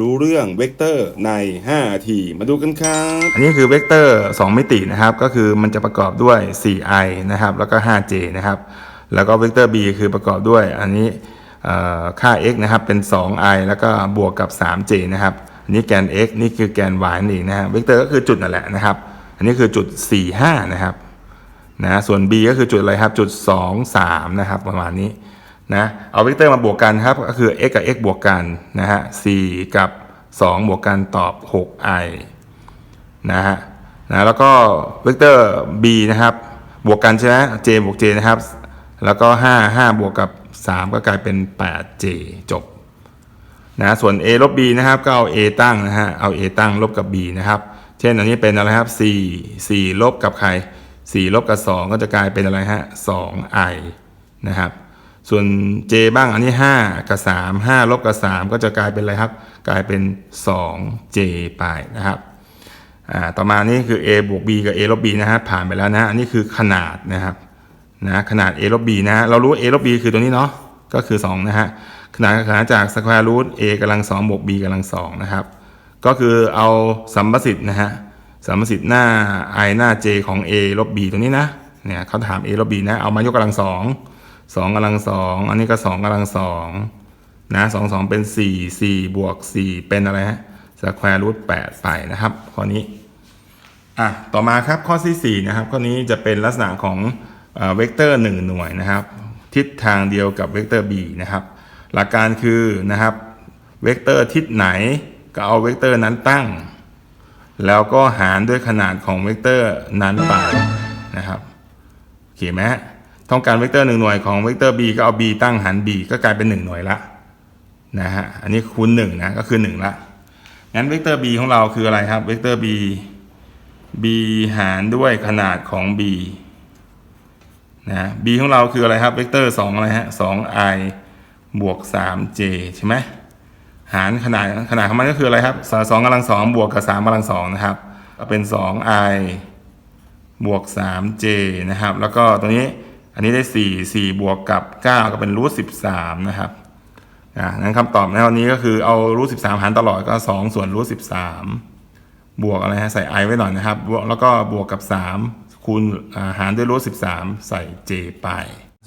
รู้เรื่องเวกเตอร์ใน 5 ทีมาดูกันครับ อันนี้คือเวกเตอร์ 2 มิตินะครับ ก็คือมันจะประกอบด้วย 4i นะครับ แล้วก็ 5j นะครับ แล้วก็เวกเตอร์ b คือประกอบด้วย อันนี้ค่า x นะครับ เป็น 2i แล้วก็บวกกับ 3j นะครับ อันนี้แกน x นี่คือแกน y นั่นเองนะฮะ เวกเตอร์ก็คือจุดนั่นแหละนะครับ อันนี้คือจุด 45 นะครับ นะ ส่วน b ก็คือจุดอะไรครับ จุด 2 3 นะครับ ประมาณนี้ นะเอาเวกเตอร์มาบวกกันครับก็คือ x กับ x บวกกันนะฮะ4กับ 2 บวกกันตอบ 6i นะฮะนะแล้วก็เวกเตอร์ b นะครับ บวกกันใช่ไหม j บวก j นะครับ แล้วก็ 5 5 บวกกับ 3 ก็กลายเป็น 8j จบนะส่วน a ลบ b นะครับก็เอา a ตั้งนะฮะเอา a ตั้งลบกับ b นะครับเช่นอันนี้เป็นอะไรครับ4 4ลบกับใคร4ลบกับ 2 ก็จะกลายเป็นอะไรฮะ 2i นะครับ ส่วน j บ้างอันนี้ 5 กับ 3 5 ลบกับ 3 ก็จะกลายเป็นอะไรครับ กลายเป็น 2j ไปนะครับต่อมานี่คือ a บวก b กับ a ลบ b นะฮะผ่านไปแล้วนะอันนี้คือขนาดนะครับนะขนาด a ลบ b นะเรารู้ a ลบ b คือตัวนี้เนาะก็คือ 2 นะฮะขนาดขนาดจาก square root a กำลัง2บวก b กำลัง2นะครับก็คือเอาสัมประสิทธิ์นะฮะสัมประสิทธิ์หน้า i หน้า j ของ a ลบ b ตัวนี้นะเนี่ยเขาถาม a ลบ b นะเอามายกกำลัง2 2กำลัง2อันนี้ก็2กำลัง2นะ2 2เป็น4 4บวก4เป็นอะไรฮะ square root 8ไปนะครับ ข้อนี้อะต่อมาครับข้อที่4นะครับ ข้อนี้จะเป็นลักษณะของเวกเตอร์1หน่วยนะครับ ทิศทางเดียวกับเวกเตอร์ b นะครับ หลักการคือนะครับเวกเตอร์ทิศไหนก็เอาเวกเตอร์นั้นตั้ง แล้วก็หารด้วยขนาดของเวกเตอร์นั้นไปนะครับโอเคไหม ต้องการเวกเตอร์หนึ่งหน่วยของเวกเตอร์ b ก็เอา b ตั้งหาร b ก็กลายเป็น 1 หน่วยละนะฮะอันนี้คูณ1นะก็คือ 1 ละงั้นเวกเตอร์ b ของเราคืออะไรครับเวกเตอร์ b b หารด้วยขนาดของ b นะ b ของเราคืออะไรครับเวกเตอร์2อะไรฮะ 2i บวก 3j ใช่ไหมหารขนาดขนาดของมันก็คืออะไรครับสองกำลังสองบวกกับสามกำลังสองนะครับก็เป็นสอง i บวกสาม j นะครับ แล้วก็ตัวนี้ อันนี้ได้สี่สี่บวกกับเก้าก็เป็นรูทสิบสามนะครับอ่านั้นคำตอบในวันนี้ก็คือเอารูทสิบสามหารตลอดก็สองส่วนรูทสิบสามบวกอะไรฮะใส่ i ไว้หน่อยนะครับ แล้วก็บวกกับสามคูณหารด้วยรูทสิบสามใส่ j ไป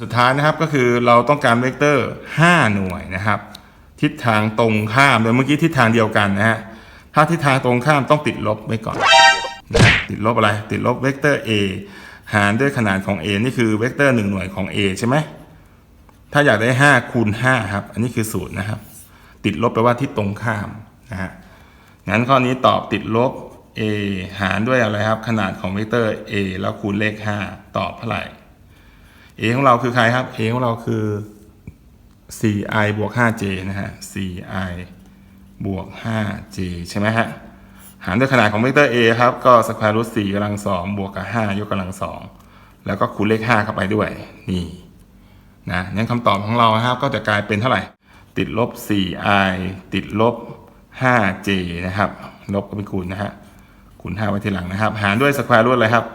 สุดท้ายนะครับก็คือเราต้องการเวกเตอร์ห้าหน่วยนะครับ ทิศทางตรงข้ามโดยเมื่อกี้ทิศทางเดียวกันนะฮะถ้าทิศทางตรงข้ามต้องติดลบไว้ก่อนนะติดลบอะไร ติดลบเวกเตอร์ a หารด้วยขนาดของ a นี่คือเวกเตอร์หนึ่งหน่วยของ a ใช่ไหมถ้าอยากได้ห้าคูณห้าครับ อันนี้คือสูตรนะครับ ติดลบแปลว่าทิศตรงข้ามนะฮะงั้นข้อนี้ตอบติดลบ a หารด้วยอะไรครับ ขนาดของเวกเตอร์ a แล้วคูณเลข 5 ตอบเท่าไหร่ a ของเราคือใครครับ a ของเราคือ 4i บวก 5j นะฮะ 4i บวก 5j ใช่ไหมฮะ หารด้วยขนาดของเวกเตอร์ a ครับก็สแควร์รูท4กำลัง2บวกกับ5ยกกำลัง2แล้วก็คูณเลข5เข้าไปด้วยนี่นะงั้นคำตอบของเราครับก็จะกลายเป็นเท่าไหร่ ติดลบ 4i ติดลบ 5j นะครับ ลบก็เป็นคูณนะฮะคูณ5ไว้ทีหลังนะครับ หารด้วยสแควร์รูทอะไรครับ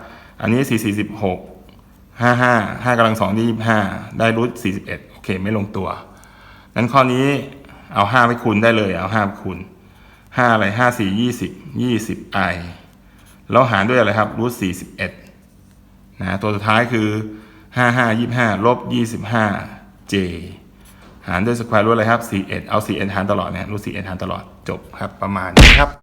อันนี้ 4 4 6ห้าห้าห้ากำลังสองที่ยี่ห้าได้รูทสี่สิบเอ็ดโอเค ไม่ลงตัว นั้นข้อนี้เอาห้าไปคูณได้เลย เอาห้าไปคูณ ห้าอะไรห้าสี่ยี่สิบยี่สิบไอแล้วหารด้วยอะไรครับรูทสี่สิบเอ็ดนะตัวสุดท้ายคือห้าห้ายี่ห้าลบยี่สิบห้าเจหารด้วยสแควร์รูทอะไรครับสี่เอ็ดเอาสี่เอ็ดหารตลอดเนี่ยรูทสี่เอ็ดหารตลอดจบครับประมาณนี้ครับ